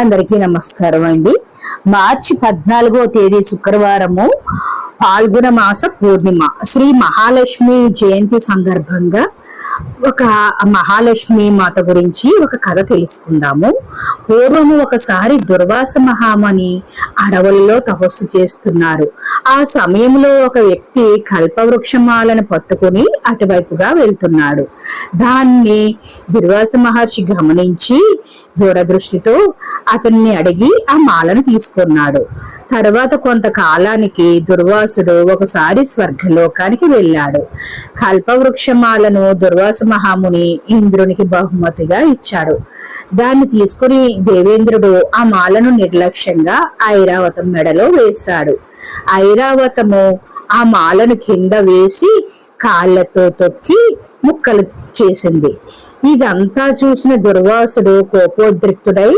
అందరికీ నమస్కారం అండి. మార్చి పద్నాలుగో తేదీ శుక్రవారము పాల్గొన మాస పూర్ణిమ. శ్రీ మహాలక్ష్మి జయంతి సందర్భంగా ఒక మహాలక్ష్మి మాత గురించి ఒక కథ తెలుసుకుందాము. పూర్వము ఒకసారి దుర్వాస మహామని అడవులలో తపస్సు చేస్తున్నారు. ఆ సమయంలో ఒక వ్యక్తి కల్పవృక్షమాలను పట్టుకుని అటువైపుగా వెళ్తున్నాడు. దాన్ని దుర్వాస మహర్షి గమనించి దూరదృష్టితో అతన్ని అడిగి ఆ మాలను తీసుకున్నాడు. తర్వాత కొంతకాలానికి దుర్వాసుడు ఒకసారి స్వర్గలోకానికి వెళ్ళాడు. కల్పవృక్షమాలను దుర్వాస మహాముని ఇంద్రునికి బహుమతిగా ఇచ్చాడు. దాన్ని తీసుకుని దేవేంద్రుడు ఆ మాలను నిర్లక్ష్యంగా ఐరావతం మెడలో వేశాడు. ఐరావతము ఆ మాలను కింద వేసి కాళ్ళతో తొక్కి ముక్కలు చేసింది. ఇదంతా చూసిన దుర్వాసుడు కోపోద్రిక్తుడై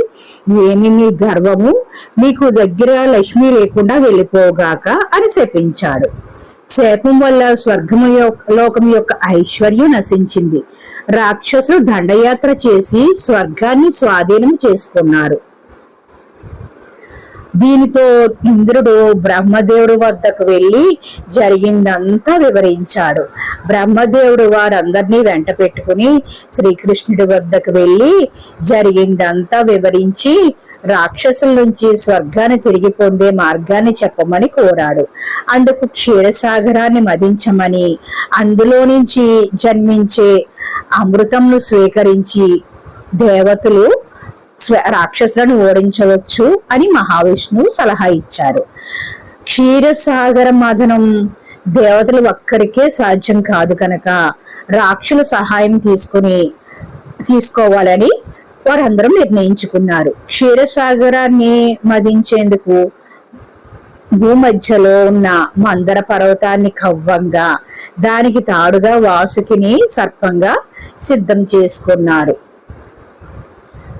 ఏమి మీ గర్వము? మీకు దగ్గర లక్ష్మి లేకుండా వెళ్ళిపోగాక అని శపించాడు. శాపం వల్ల స్వర్గము యొక్క లోకం యొక్క ఐశ్వర్యం నశించింది. రాక్షసులు దండయాత్ర చేసి స్వర్గాన్ని స్వాధీనం చేసుకున్నారు. దీనితో ఇంద్రుడు బ్రహ్మదేవుడు వద్దకు వెళ్ళి జరిగిందంతా వివరించాడు. బ్రహ్మదేవుడు వారందరినీ వెంట పెట్టుకుని శ్రీకృష్ణుడి వద్దకు వెళ్ళి జరిగిందంతా వివరించి రాక్షసుల నుంచి స్వర్గాన్ని తిరిగి పొందే మార్గాన్ని చెప్పమని కోరాడు. అందుకు క్షీరసాగరాన్ని మదించమని అందులో నుంచి జన్మించే అమృతంను స్వీకరించి దేవతలు స్వ- రాక్షసులను ఓడించవచ్చు అని మహావిష్ణువు సలహా ఇచ్చారు. క్షీరసాగర మదనం దేవతలు ఒక్కరికే సాధ్యం కాదు కనుక రాక్షుల సహాయం తీసుకుని తీసుకోవాలని వారందరూ నిర్ణయించుకున్నారు. క్షీరసాగరాన్ని మదించేందుకు భూమధ్యలో ఉన్న మందర పర్వతాన్ని కవ్వంగా దానికి తాడుగా వాసుకిని సర్పంగా సిద్ధం చేసుకున్నారు.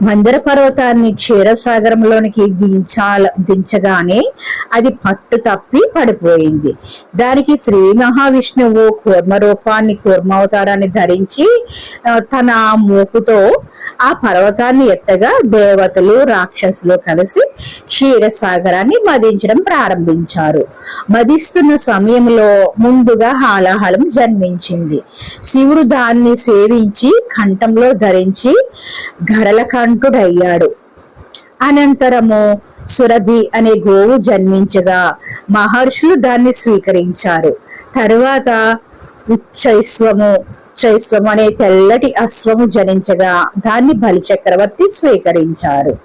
మందిర పర్వతాన్ని క్షీరసాగరంలోనికి దించాల దించగానే అది పట్టు తప్పి పడిపోయింది. దానికి శ్రీ మహావిష్ణువు కూర్మ రూపాన్ని కూర్మావతారాన్ని ధరించి తన మూపుతో ఆ పర్వతాన్ని ఎత్తగా దేవతలు రాక్షసులు కలిసి క్షీరసాగరాన్ని వధించడం ప్రారంభించారు. వధిస్తున్న సమయంలో ముందుగా హాలాహలం జన్మించింది. శివుడు దాన్ని సేవించి కంఠంలో ధరించి గరలకంఠుడయ్యాడు అనంతరము సురభి అనే గోవు జన్మించగా మహర్షులు దాన్ని స్వీకరించారు. తరువాత ఉచ్చైస్వము చైస్వము అనే తెల్లటి అశ్వము జనించగా దాన్ని బలి చక్రవర్తి స్వీకరించారు.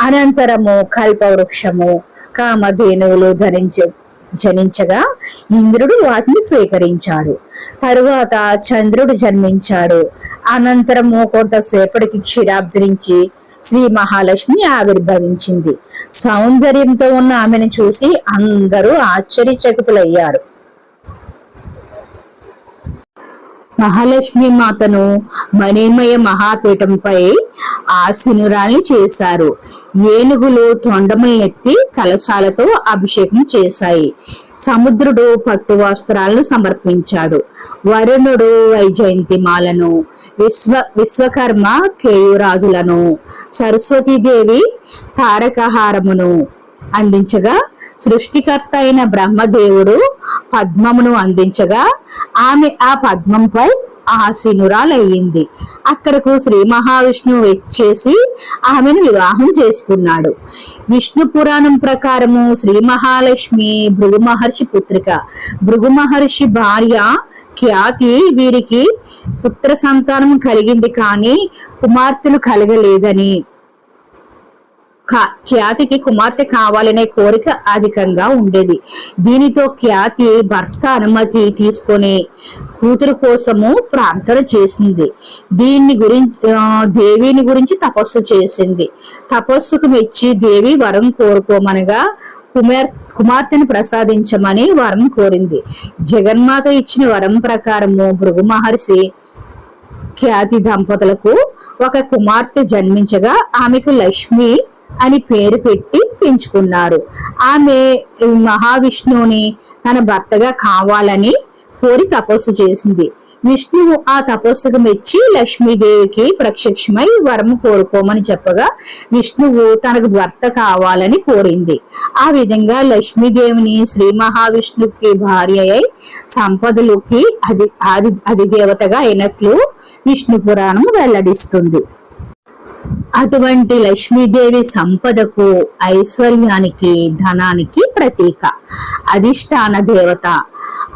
అనంతరము కల్పవృక్షము కామధేనువులు ధరించ జనించగా ఇంద్రుడు వాటిని స్వీకరించాడు. తరువాత చంద్రుడు జన్మించాడు. అనంతరము కొంతసేపటికి క్షీరాబ్ది శ్రీ మహాలక్ష్మి ఆవిర్భవించింది. సౌందర్యంతో ఉన్న ఆమెను చూసి అందరూ ఆశ్చర్యచకితులయ్యారు. మహాలక్ష్మి మాతను మణిమయ మహాపీఠంపై ఆశీనురాల్ని చేశారు. ఏనుగులు తొండములనెత్తి కలశాలతో అభిషేకం చేశాయి. సముద్రుడు పట్టు వస్త్రాలను సమర్పించాడు. వరుణుడు వైజయంతిమాలను విశ్వ విశ్వకర్మ కేయురాజులను సరస్వతీదేవి తారకహారమును అందించగా సృష్టికర్త అయిన బ్రహ్మదేవుడు పద్మమును అందించగా ఆమె ఆ పద్మంపై ఆసీనురాలయ్యింది. అక్కడకు శ్రీ మహావిష్ణువు వచ్చేసి ఆమెను వివాహం చేసుకున్నాడు. విష్ణు పురాణం ప్రకారము శ్రీ మహాలక్ష్మి భృగు మహర్షి పుత్రిక. భృగు మహర్షి భార్య ఖ్యాతి వీరికి పుత్ర సంతానం కలిగింది కానీ కుమార్తెలు కలగలేదని. ఖ్యాతికి కుమార్తె కావాలనే కోరిక అధికంగా ఉండేది. దీనితో ఖ్యాతి భర్త అనుమతి తీసుకొని కూతురు కోసము ప్రార్థన చేసింది. దీన్ని గురించి దేవిని గురించి తపస్సు చేసింది. తపస్సుకు మెచ్చి దేవి వరం కోరుకోమనగా కుమార్ కుమార్తెను ప్రసాదించమని వరం కోరింది. జగన్మాత ఇచ్చిన వరం ప్రకారము భృగు మహర్షి ఖ్యాతి దంపతులకు ఒక కుమార్తె జన్మించగా ఆమెకు లక్ష్మి అని పేరు పెట్టి పెంచుకున్నారు. ఆమె మహావిష్ణువుని తన భర్తగా కావాలని కోరి తపస్సు చేసింది. విష్ణువు ఆ తపస్సుకు మెచ్చి లక్ష్మీదేవికి ప్రత్యక్షమై వరము కోరుకోమని చెప్పగా విష్ణువు తనకు భర్త కావాలని కోరింది. ఆ విధంగా లక్ష్మీదేవిని శ్రీ మహావిష్ణువుకి భార్య అయి సంపదలకి అది ఆది అధిదేవతగా అయినట్లు విష్ణు పురాణం వెల్లడిస్తుంది. అటువంటి లక్ష్మీదేవి సంపదకు ఐశ్వర్యానికి ధనానికి ప్రతీక. అధిష్టాన దేవత.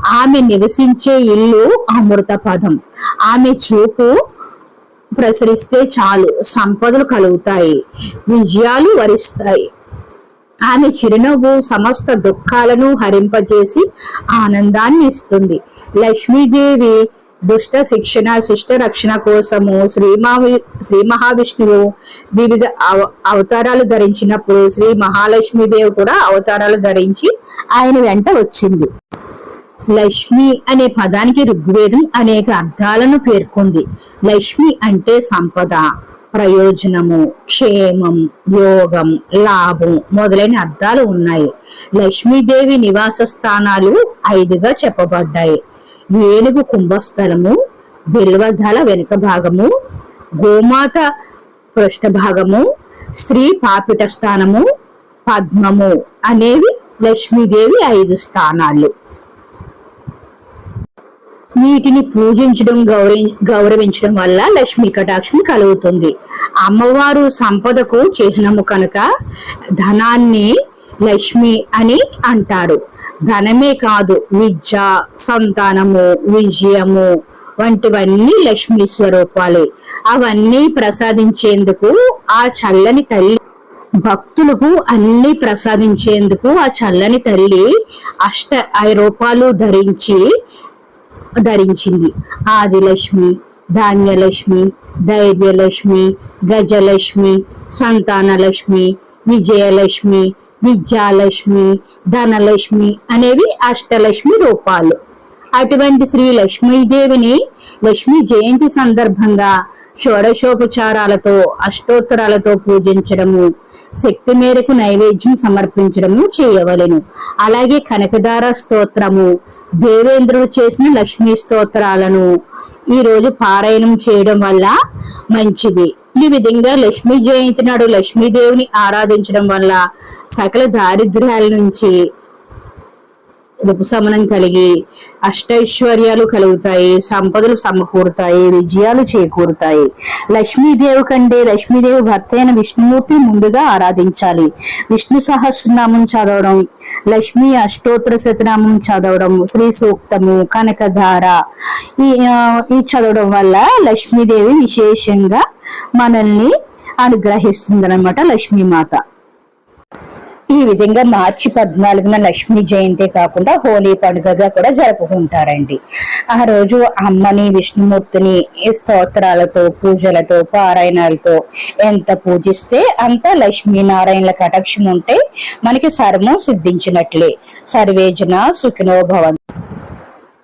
ఆమె నివసించే ఇల్లు అమృత పదం. ఆమె చూపు ప్రసరిస్తే చాలు సంపదలు కలుగుతాయి విజయాలు వరిస్తాయి. ఆమె చిరునవ్వు సమస్త దుఃఖాలను హరింపజేసి ఆనందాన్ని ఇస్తుంది. లక్ష్మీదేవి దుష్ట శిక్షణ శిష్ట రక్షణ కోసము శ్రీమావి శ్రీ మహావిష్ణువు వివిధ అవ- అవతారాలు ధరించినప్పుడు శ్రీ మహాలక్ష్మీదేవి కూడా అవతారాలు ధరించి ఆయన వెంట వచ్చింది. లక్ష్మి అనే పదానికి ఋగ్వేదం అనేక అర్థాలను పేర్కొంది. లక్ష్మి అంటే సంపద ప్రయోజనము క్షేమం యోగం లాభం మొదలైన అర్థాలు ఉన్నాయి. లక్ష్మీదేవి నివాస స్థానాలు ఐదుగా చెప్పబడ్డాయి. ఏనుగు కుంభస్థలము బిల్వదళ వెనుక భాగము గోమాత పృష్ఠభాగము స్త్రీ పాపిట స్థానము పద్మము అనేవి లక్ష్మీదేవి ఐదు స్థానాలు. వీటిని పూజించడం గౌరవ గౌరవించడం వల్ల లక్ష్మీ కటాక్షం కలుగుతుంది. అమ్మవారు సంపదకు చిహ్నము కనుక ధనాన్ని లక్ష్మి అని అంటారు. ధనమే కాదు విద్య సంతానము విజయము వంటివన్నీ లక్ష్మీ స్వరూపాలే. అవన్నీ ప్రసాదించేందుకు ఆ చల్లని తల్లి భక్తులకు అన్ని ప్రసాదించేందుకు ఆ చల్లని తల్లి అష్ట ఐ రూపాలు ధరించి ధరించింది. ఆదిలక్ష్మి ధాన్యలక్ష్మి ధైర్యలక్ష్మి గజలక్ష్మి సంతానలక్ష్మి విజయలక్ష్మి విద్యాలక్ష్మి ధనలక్ష్మి అనేవి అష్టలక్ష్మి రూపాలు. అటువంటి శ్రీ లక్ష్మీదేవిని లక్ష్మీ జయంతి సందర్భంగా షోడశోపచారాలతో అష్టోత్తరాలతో పూజించడము శక్తి మేరకు నైవేద్యం సమర్పించడము చేయవలెను. అలాగే కనకదార స్తోత్రము దేవేంద్రుడు చేసిన లక్ష్మీ స్తోత్రాలను ఈ రోజు పారాయణం చేయడం వల్ల మంచిది. ఈ విధంగా లక్ష్మీ జయంతి నాడు లక్ష్మీదేవిని ఆరాధించడం వల్ల సకల దారిద్ర్యాల నుంచి ఉపశమనం కలిగి అష్టైశ్వర్యాలు కలుగుతాయి సంపదలు సమకూరుతాయి విజయాలు చేకూరుతాయి. లక్ష్మీదేవి కంటే లక్ష్మీదేవి భర్త అయిన విష్ణుమూర్తిని ముందుగా ఆరాధించాలి. విష్ణు సహస్రనామం చదవడం లక్ష్మీ అష్టోత్తర శతనామం చదవడం శ్రీ సూక్తము కనకధార ఈ ఈ చదవడం వల్ల లక్ష్మీదేవి విశేషంగా మనల్ని అనుగ్రహిస్తుంది అనమాట లక్ష్మీమాత. ఈ విధంగా మార్చి పద్నాలుగున లక్ష్మీ జయంతి కాకుండా హోలీ పండుగగా కూడా జరుపుకుంటారండి. ఆ రోజు అమ్మని విష్ణుమూర్తిని స్తోత్రాలతో పూజలతో పారాయణాలతో ఎంత పూజిస్తే అంత లక్ష్మీనారాయణల కటాక్షం ఉంటే మనకి సర్వం సిద్ధించినట్లే. సర్వేజన సుఖినోభవంతు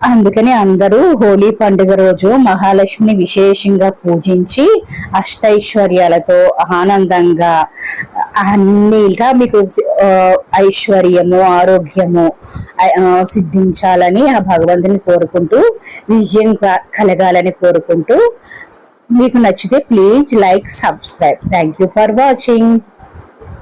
అందుకని అందరూ హోలీ పండుగ రోజు మహాలక్ష్మిని విశేషంగా పూజించి అష్టైశ్వర్యాలతో ఆనందంగా అన్నిగా మీకు ఐశ్వర్యము ఆరోగ్యము సిద్ధించాలని ఆ భగవంతుని కోరుకుంటూ విజయం క- కలగాలని కోరుకుంటూ మీకు నచ్చితే please like subscribe. Thank you for watching